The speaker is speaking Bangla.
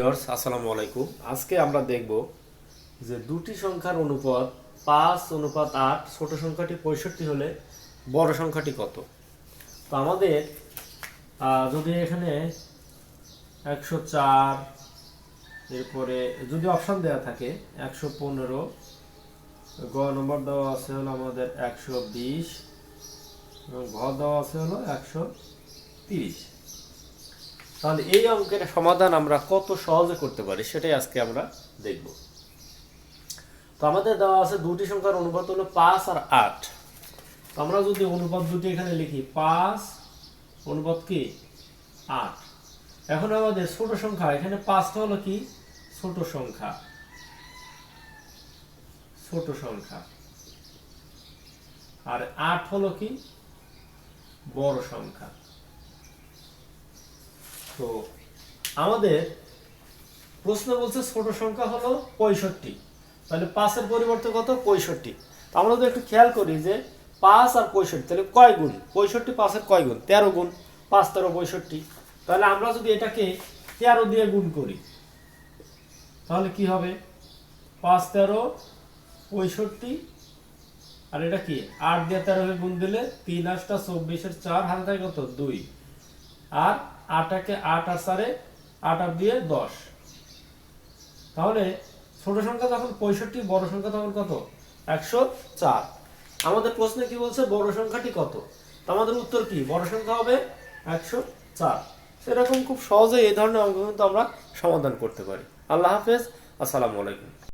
আসসালামু আলাইকুম। আজকে আমরা দেখব যে দুটি সংখ্যার অনুপাত পাঁচ, অনুপাত আট, ছোট সংখ্যাটি পঁয়ষট্টি হলে বড় সংখ্যাটি কত? তো আমাদের যদি এখানে একশো চার, এরপরে যদি অপশন দেওয়া থাকে, একশো পনেরো গ নম্বর দেওয়া আছে হলো আমাদের একশো বিশ, এবং ঘ দেওয়া আছে হলো একশো তিরিশ। তাহলে এই অঙ্কের সমাধান আমরা কত সহজে করতে পারি সেটাই আজকে আমরা দেখব। তো আমাদের দেওয়া আছে দুটি সংখ্যার অনুপাত হলো পাঁচ আর আট। তো আমরা যদি অনুপাত দুটি এখানে লিখি, পাঁচ, অনুপাত কি? আট। এখন আমাদের ছোট সংখ্যা, এখানে পাঁচটা হলো কি? ছোট সংখ্যা। ছোট সংখ্যা। আর আট হলো কি? বড় সংখ্যা। তো আমাদের প্রশ্ন বলছে ছোট সংখ্যা হলো পঁয়ষট্টি। তাহলে পাঁচের পরিবর্তে কত? পঁয়ষট্টি। তো আমরা যদি একটু খেয়াল করি যে পাঁচ আর পঁয়ষট্টি, তাহলে কয় গুণ? পঁয়ষট্টি পাঁচের কয় গুণ? তেরো গুণ। পাঁচ, তেরো, পঁয়ষট্টি। তাহলে আমরা যদি এটাকে তেরো দিয়ে গুণ করি, তাহলে কি হবে? পাঁচ, তেরো, পঁয়ষট্টি। আর এটা কি? আট দিয়ে তেরোকে গুণ দিলে তিন আটটা চব্বিশের চার, হাতে কত? দুই। আর আটাকে আট আর চারে আট আর দিয়ে দশ। তাহলে ছোট সংখ্যা যখন পঁয়ষট্টি, বড় সংখ্যা তখন কত? একশো চার। আমাদের প্রশ্নে কি বলছে, বড় সংখ্যাটি কত? আমাদের উত্তর কি? বড় সংখ্যা হবে একশো চার। সেরকম খুব সহজে এই ধরনের অঙ্ক কিন্তু আমরা সমাধান করতে পারি। আল্লাহ হাফেজ, আসসালামু আলাইকুম।